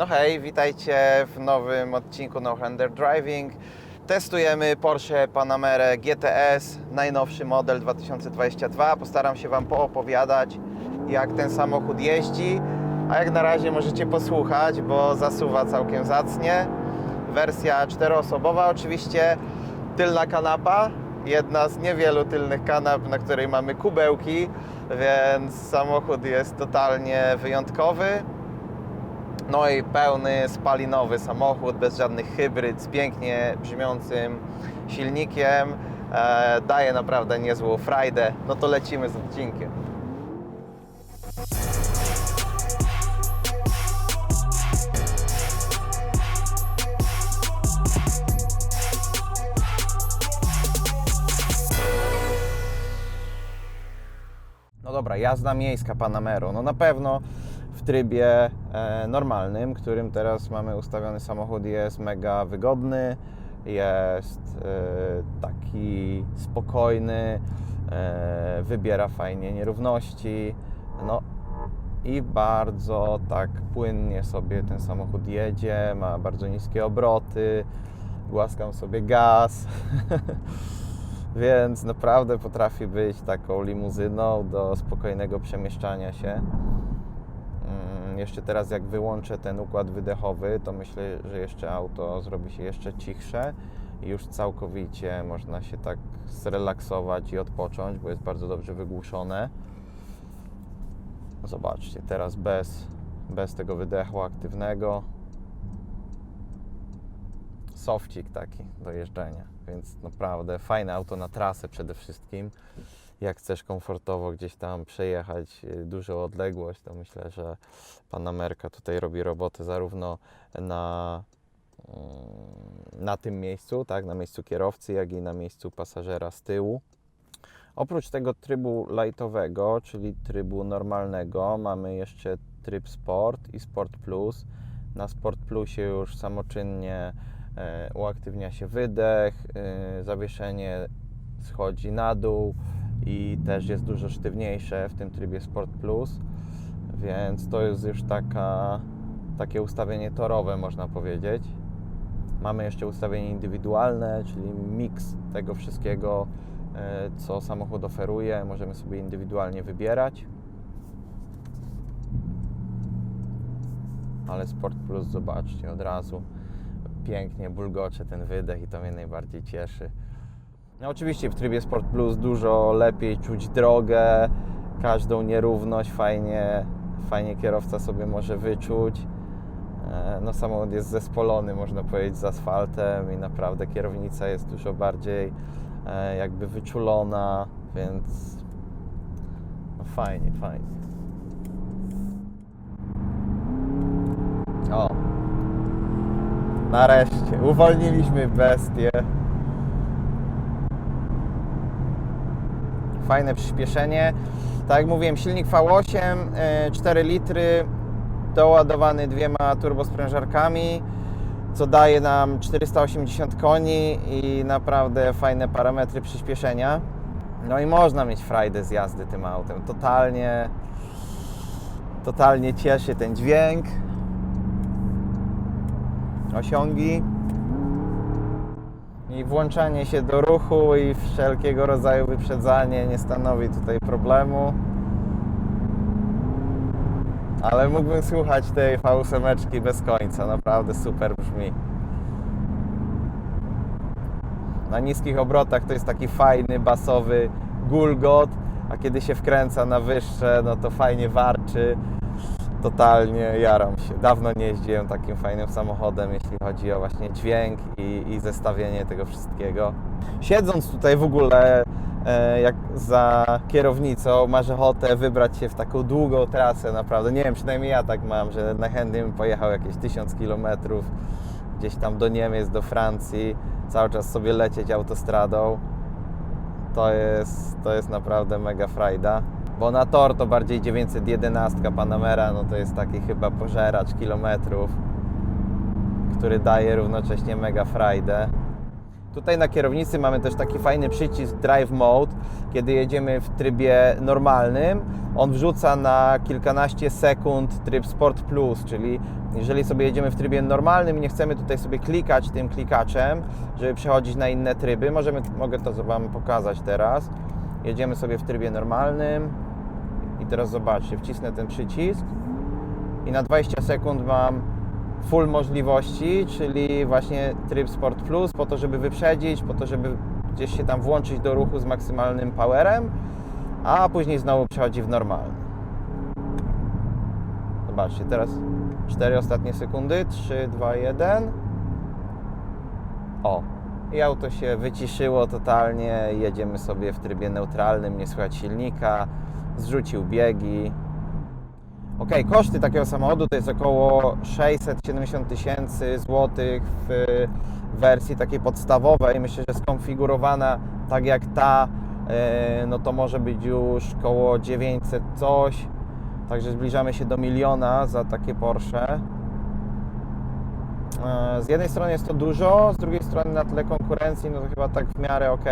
No hej, witajcie w nowym odcinku No Hander Driving. Testujemy Porsche Panamera GTS, najnowszy model 2022. Postaram się Wam poopowiadać, jak ten samochód jeździ, a jak na razie możecie posłuchać, bo zasuwa całkiem zacnie. Wersja czteroosobowa oczywiście, tylna kanapa, jedna z niewielu tylnych kanap, na której mamy kubełki, więc samochód jest totalnie wyjątkowy. No i pełny spalinowy samochód, bez żadnych hybryd, z pięknie brzmiącym silnikiem. E, daje naprawdę niezłą frajdę. No to lecimy z odcinkiem. No dobra, jazda miejska Panamerą. No na pewno trybie e, normalnym, którym teraz mamy ustawiony samochód, jest mega wygodny, jest e, taki spokojny, e, wybiera fajnie nierówności, no i bardzo tak płynnie sobie ten samochód jedzie, ma bardzo niskie obroty, głaskam sobie gaz. Więc naprawdę potrafi być taką limuzyną do spokojnego przemieszczania się. Jeszcze teraz, jak wyłączę ten układ wydechowy, to myślę, że jeszcze auto zrobi się jeszcze cichsze i już całkowicie można się tak zrelaksować i odpocząć, bo jest bardzo dobrze wygłuszone. Zobaczcie, teraz bez, bez tego wydechu aktywnego. Sofcik taki do jeżdżenia, więc naprawdę fajne auto na trasę przede wszystkim. Jak chcesz komfortowo gdzieś tam przejechać y, dużą odległość, to myślę, że Panamerka tutaj robi robotę zarówno na, mm, na tym miejscu, tak, na miejscu kierowcy, jak i na miejscu pasażera z tyłu. Oprócz tego trybu lightowego, czyli trybu normalnego, mamy jeszcze tryb Sport i Sport Plus. Na Sport Plusie już samoczynnie e, uaktywnia się wydech, e, zawieszenie schodzi na dół i też jest dużo sztywniejsze w tym trybie Sport Plus, więc to jest już taka, takie ustawienie torowe, można powiedzieć. Mamy jeszcze ustawienie indywidualne, czyli miks tego wszystkiego, e, co samochód oferuje. Możemy sobie indywidualnie wybierać. Ale Sport Plus, zobaczcie, od razu pięknie bulgocze ten wydech i to mnie najbardziej cieszy. No oczywiście w trybie Sport Plus dużo lepiej czuć drogę, każdą nierówność fajnie, fajnie kierowca sobie może wyczuć. E, No samochód jest zespolony, można powiedzieć, z asfaltem i naprawdę kierownica jest dużo bardziej e, jakby wyczulona, więc no fajnie, fajnie. O, nareszcie, uwolniliśmy bestię. Fajne przyspieszenie. Tak jak mówiłem, silnik V8, e, 4 litry, doładowany dwiema turbosprężarkami, co daje nam 480 koni i naprawdę fajne parametry przyspieszenia. No i można mieć frajdę z jazdy tym autem. Totalnie, totalnie cieszy ten dźwięk. Osiągi i włączanie się do ruchu i wszelkiego rodzaju wyprzedzanie nie stanowi tutaj problemu. Ale mógłbym słuchać tej V8 bez końca, naprawdę super brzmi. Na niskich obrotach to jest taki fajny, basowy gulgot, a kiedy się wkręca na wyższe, no to fajnie warczy. Totalnie jaram się. Dawno nie jeździłem takim fajnym samochodem, jeśli chodzi o właśnie dźwięk i, i zestawienie tego wszystkiego. Siedząc tutaj w ogóle e, jak za kierownicą, masz ochotę wybrać się w taką długą trasę, naprawdę. Nie wiem, przynajmniej ja tak mam, że najchętniej bym pojechał jakieś 1000 km gdzieś tam do Niemiec, do Francji, cały czas sobie lecieć autostradą. To jest, to jest naprawdę mega frajda. Bo na tor to bardziej 911 Panamera, no to jest taki chyba pożeracz kilometrów, który daje równocześnie mega frajdę. Tutaj na kierownicy mamy też taki fajny przycisk Drive Mode. Kiedy jedziemy w trybie normalnym, on wrzuca na kilkanaście sekund tryb Sport Plus, czyli jeżeli sobie jedziemy w trybie normalnym i nie chcemy tutaj sobie klikać tym klikaczem, żeby przechodzić na inne tryby, możemy, mogę to Wam pokazać teraz. Jedziemy sobie w trybie normalnym i teraz zobaczcie, wcisnę ten przycisk i na 20 sekund mam full możliwości, czyli właśnie tryb Sport Plus, po to, żeby wyprzedzić, po to, żeby gdzieś się tam włączyć do ruchu z maksymalnym powerem, a później znowu przechodzi w normalny. Zobaczcie, teraz 4 ostatnie sekundy, 3, 2, 1. O, i auto się wyciszyło totalnie, jedziemy sobie w trybie neutralnym, nie słychać silnika, zrzucił biegi, Ok, koszty takiego samochodu to jest około 670 tysięcy złotych w wersji takiej podstawowej. Myślę, że skonfigurowana tak jak ta, e, no to może być już około 900 coś. Także zbliżamy się do miliona za takie Porsche. E, Z jednej strony jest to dużo, z drugiej strony na tle konkurencji, no to chyba tak w miarę ok.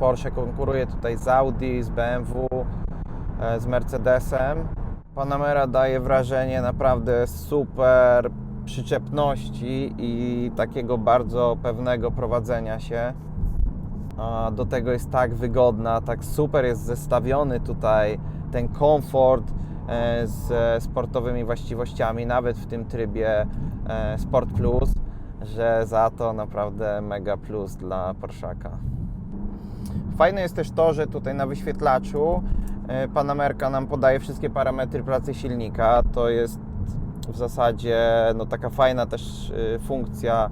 Porsche konkuruje tutaj z Audi, z BMW, e, z Mercedesem. Panamera daje wrażenie naprawdę super przyczepności i takiego bardzo pewnego prowadzenia się. A do tego jest tak wygodna, tak super jest zestawiony tutaj ten komfort e, z sportowymi właściwościami, nawet w tym trybie e, Sport Plus, że za to naprawdę mega plus dla Porszaka. Fajne jest też to, że tutaj na wyświetlaczu e, Panamerka nam podaje wszystkie parametry pracy silnika. To jest w zasadzie no, taka fajna też e, funkcja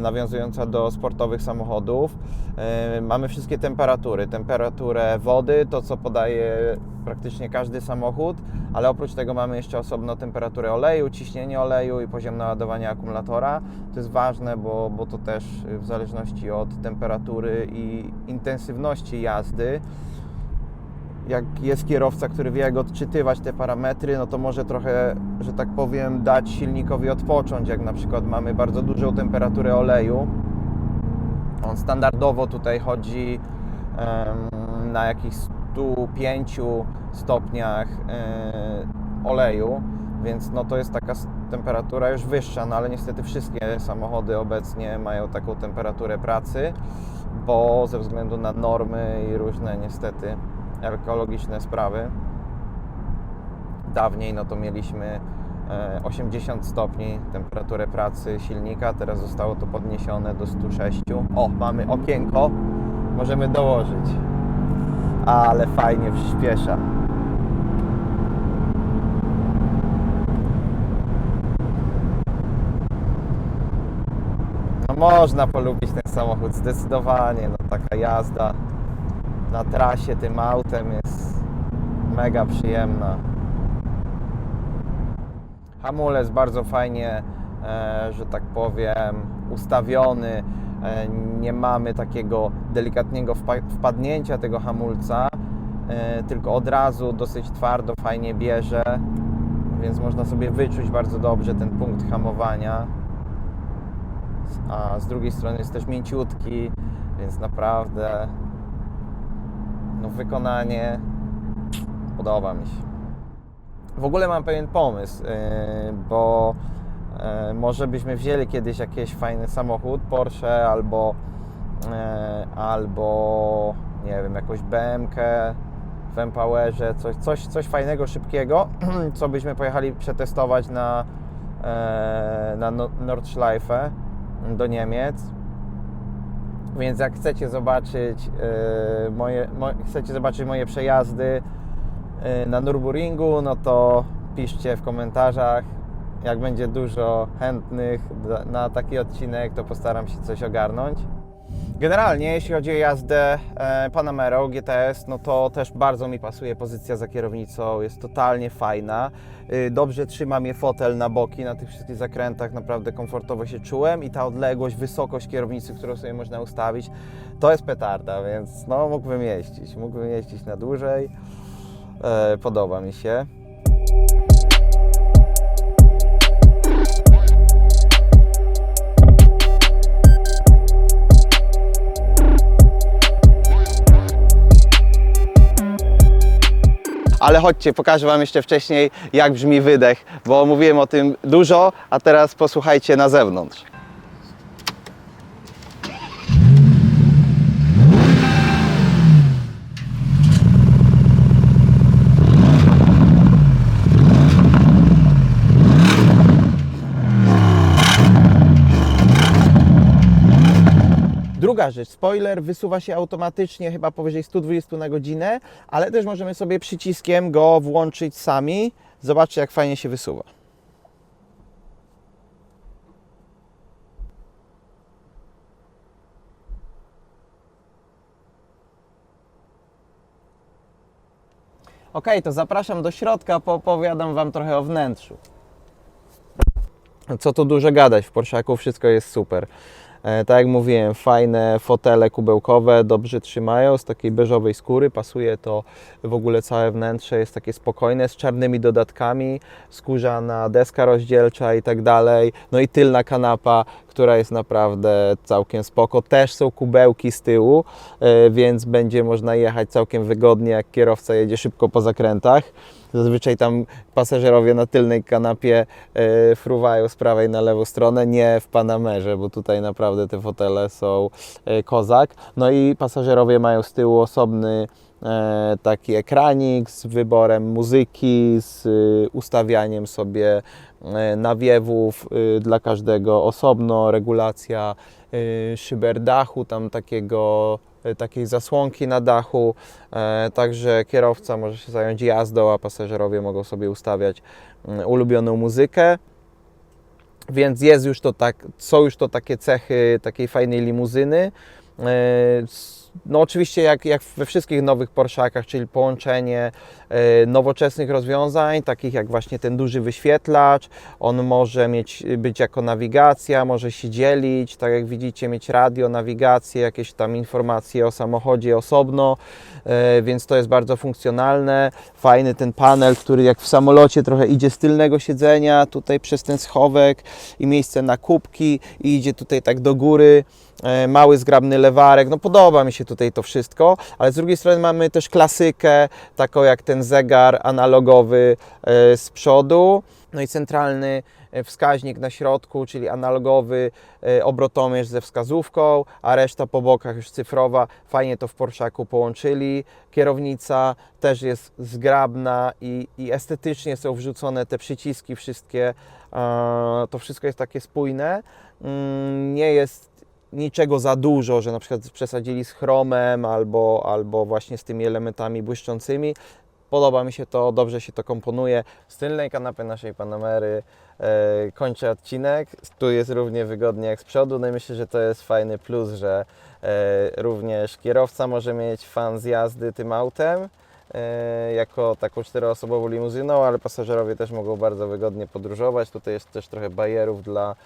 nawiązująca do sportowych samochodów. E, Mamy wszystkie temperatury. Temperaturę wody, to co podaje praktycznie każdy samochód, ale oprócz tego mamy jeszcze osobno temperaturę oleju, ciśnienie oleju i poziom naładowania akumulatora. To jest ważne, bo, bo to też w zależności od temperatury i intensywności jazdy jak jest kierowca, który wie jak odczytywać te parametry, no to może trochę, że tak powiem, dać silnikowi odpocząć, jak na przykład mamy bardzo dużą temperaturę oleju. On standardowo tutaj chodzi na jakichś 105 stopniach oleju, więc no to jest taka temperatura już wyższa, no ale niestety wszystkie samochody obecnie mają taką temperaturę pracy, bo ze względu na normy i różne niestety ekologiczne sprawy. Dawniej no to mieliśmy e, 80 stopni temperaturę pracy silnika, teraz zostało to podniesione do 106. O, mamy okienko, możemy dołożyć. Ale fajnie przyspiesza. No można polubić ten samochód, zdecydowanie. No taka jazda na trasie tym autem jest mega przyjemna. Hamulec bardzo fajnie, e, że tak powiem, ustawiony. E, nie mamy takiego delikatnego wpa- wpadnięcia tego hamulca, e, tylko od razu dosyć twardo, fajnie bierze, więc można sobie wyczuć bardzo dobrze ten punkt hamowania. A z drugiej strony jest też mięciutki, więc naprawdę no wykonanie podoba mi się. W ogóle mam pewien pomysł, yy, bo yy, może byśmy wzięli kiedyś jakiś fajny samochód, Porsche albo, yy, albo nie wiem, jakąś BMK w Empowerze, coś, coś, coś fajnego, szybkiego, co byśmy pojechali przetestować na, na No- Nordschleife do Niemiec. Więc jak chcecie zobaczyć e, moje, mo, chcecie zobaczyć moje przejazdy e, na Nürburgringu, no to piszcie w komentarzach. Jak będzie dużo chętnych na taki odcinek, to postaram się coś ogarnąć. Generalnie, jeśli chodzi o jazdę e, Panamerą GTS, no to też bardzo mi pasuje pozycja za kierownicą, jest totalnie fajna. Y, Dobrze trzyma mnie fotel na boki, na tych wszystkich zakrętach naprawdę komfortowo się czułem i ta odległość, wysokość kierownicy, którą sobie można ustawić, to jest petarda, więc no mógłbym jeździć, mógłbym jeździć na dłużej. E, Podoba mi się. Ale chodźcie, pokażę Wam jeszcze wcześniej, jak brzmi wydech, bo mówiłem o tym dużo, a teraz posłuchajcie na zewnątrz. Druga rzecz, spoiler wysuwa się automatycznie chyba powyżej 120 na godzinę, ale też możemy sobie przyciskiem go włączyć sami. Zobaczcie jak fajnie się wysuwa. Ok, to zapraszam do środka, poopowiadam Wam trochę o wnętrzu. Co tu dużo gadać, w Porschaku wszystko jest super. E, tak jak mówiłem, fajne fotele kubełkowe, dobrze trzymają, z takiej beżowej skóry, pasuje to w ogóle całe wnętrze, jest takie spokojne, z czarnymi dodatkami, skórzana deska rozdzielcza i tak dalej. No i tylna kanapa, która jest naprawdę całkiem spoko. Też są kubełki z tyłu, e, więc będzie można jechać całkiem wygodnie, jak kierowca jedzie szybko po zakrętach. Zazwyczaj tam pasażerowie na tylnej kanapie e, fruwają z prawej na lewą stronę, nie w Panamerze, bo tutaj naprawdę te fotele są e, kozak. No i pasażerowie mają z tyłu osobny taki ekranik z wyborem muzyki, z y, ustawianiem sobie e, nawiewów y, dla każdego osobno, regulacja y, szyber dachu, tam takiego, takiej zasłonki na dachu, e, także kierowca może się zająć jazdą, a pasażerowie mogą sobie ustawiać mm, ulubioną muzykę. Więc jest już to tak, są już to takie cechy takiej fajnej limuzyny. No oczywiście jak, jak we wszystkich nowych Porszakach, czyli połączenie e, nowoczesnych rozwiązań, takich jak właśnie ten duży wyświetlacz, on może mieć, być jako nawigacja, może się dzielić, tak jak widzicie, mieć radio, nawigację, jakieś tam informacje o samochodzie osobno, e, więc to jest bardzo funkcjonalne. Fajny ten panel, który jak w samolocie trochę idzie z tylnego siedzenia, tutaj przez ten schowek i miejsce na kubki i idzie tutaj tak do góry. E, Mały, zgrabny lewarek, no podoba mi się tutaj to wszystko, ale z drugiej strony mamy też klasykę, taką jak ten zegar analogowy e, z przodu, no i centralny e, wskaźnik na środku, czyli analogowy obrotomierz ze wskazówką, a reszta po bokach już cyfrowa. Fajnie to w Porschaku połączyli. Kierownica też jest zgrabna i, i estetycznie są wrzucone te przyciski wszystkie. To wszystko jest takie spójne. Mm, Nie jest niczego za dużo, że na przykład przesadzili z chromem albo, albo właśnie z tymi elementami błyszczącymi. Podoba mi się to, dobrze się to komponuje. Z tylnej kanapy naszej Panamery e, kończę odcinek. Tu jest równie wygodnie jak z przodu. No i myślę, że to jest fajny plus, że e, również kierowca może mieć fan z jazdy tym autem e, jako taką czteroosobową limuzyną, ale pasażerowie też mogą bardzo wygodnie podróżować. Tutaj jest też trochę bajerów dla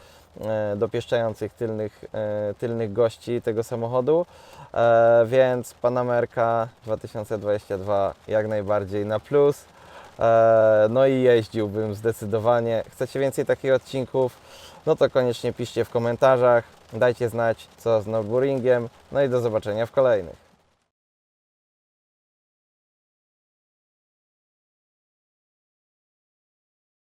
dopieszczających tylnych, e, tylnych gości tego samochodu, e, więc Panamerka 2022 jak najbardziej na plus. E, No i jeździłbym zdecydowanie. Chcecie więcej takich odcinków? No to koniecznie piszcie w komentarzach. Dajcie znać, co z Nürburgringiem. No i do zobaczenia w kolejnych.